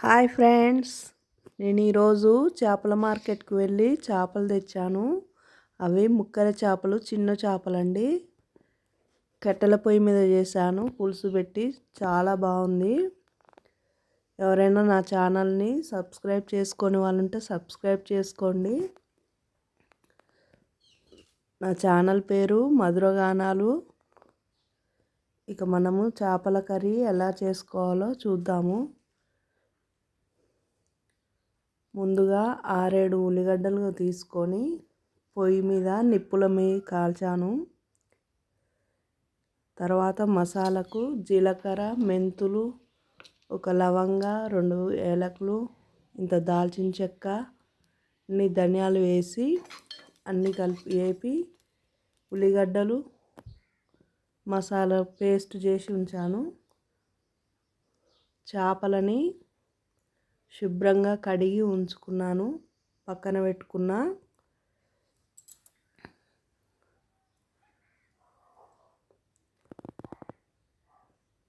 Hi friends. నేను ఈరోజు చేపల మార్కెట్కి వెళ్ళి చేపలు తెచ్చాను. అవి ముక్కల చేపలు చిన్న చేపలండి. కట్టెల పొయ్యి మీద చేశాను. పులుసు పెట్టి చాలా బాగుంది. ఎవరైనా నా ఛానల్ని సబ్స్క్రైబ్ చేసుకొని వాళ్ళు ఉంటే సబ్స్క్రైబ్ చేసుకోండి. నా ఛానల్ పేరు మధురగానాలు. ఇక మనము చేపల కర్రీ ఎలా చేసుకోవాలో చూద్దాము. ముందుగా ఆరేడు ఉల్లిగడ్డలు తీసుకొని పొయ్యి మీద నిప్పుల మీద కాల్చాను. తర్వాత మసాలకు జీలకర్ర మెంతులు ఒక లవంగ రెండు ఏలకులు ఇంత దాల్చిన చెక్క అన్ని ధనియాలు వేసి అన్నీ కలిపి వేపి ఉల్లిగడ్డలు మసాలా పేస్ట్ చేసి ఉంచాను. చేపలని శుభ్రంగా కడిగి ఉంచుకున్నాను. పక్కన పెట్టుకున్న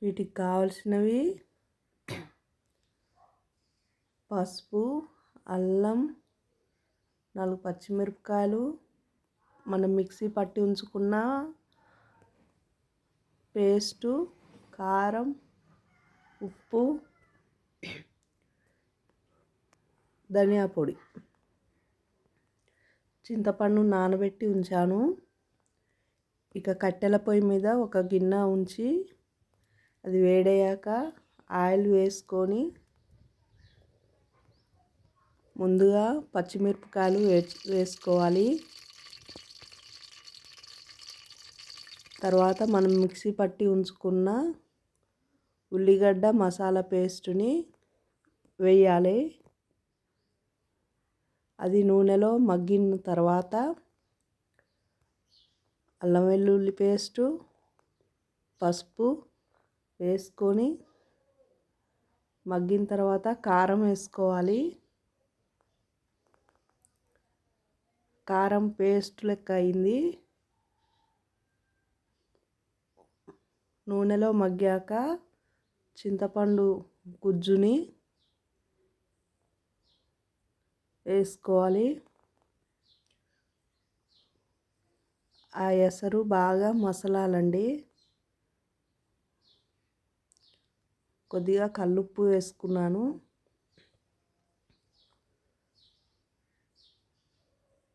వీటికి కావలసినవి పసుపు అల్లం నాలుగు పచ్చిమిరపకాయలు మనం మిక్సీ పట్టి ఉంచుకున్న పేస్టు కారం ఉప్పు ధనియా పొడి. చింతపండు నానబెట్టి ఉంచాను. ఇక కట్టెల పొయ్యి మీద ఒక గిన్నె ఉంచి అది వేడయ్యాక ఆయిల్ వేసుకొని ముందుగా పచ్చిమిరపకాయలు వే వేసుకోవాలి. తర్వాత మనం మిక్సీ పట్టి ఉంచుకున్న ఉల్లిగడ్డ మసాలా పేస్టుని వేయాలి. అది నూనెలో మగ్గిన తర్వాత అల్లం వెల్లుల్లి పేస్టు పసుపు వేసుకొని మగ్గిన తర్వాత కారం వేసుకోవాలి. కారం పేస్ట్ లెక్క అయింది. నూనెలో మగ్గాక చింతపండు గుజ్జుని వేసుకోవాలి. ఆ ఎసరు బాగా మసలాలండి. కొద్దిగా కల్లుప్పు వేసుకున్నాను.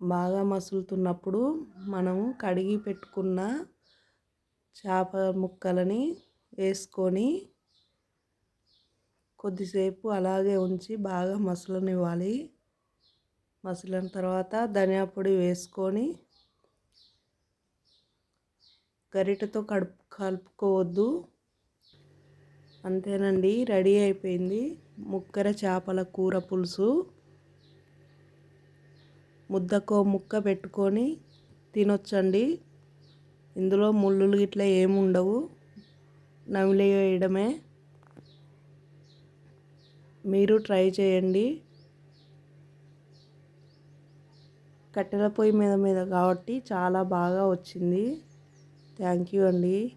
బాగా మసులుతున్నప్పుడు మనము కడిగి పెట్టుకున్న చేప ముక్కలని వేసుకొని కొద్దిసేపు అలాగే ఉంచి బాగా మసలనివ్వాలి. మసిలిన తర్వాత ధనియా పొడి వేసుకొని గరిటెతో కడుపు కలుపుకోవద్దు. అంతేనండి రెడీ అయిపోయింది. ముక్కర చేపల కూర పులుసు. ముద్దకో ముక్క పెట్టుకొని తినొచ్చండి. ఇందులో ముళ్ళులు ఇట్లా ఏముండవు. నమిలేయడమే మీరు ట్రై చేయండి. కట్టెల పొయ్యి మీద మీద కాబట్టి చాలా బాగా వచ్చింది. థ్యాంక్ యూ అండి.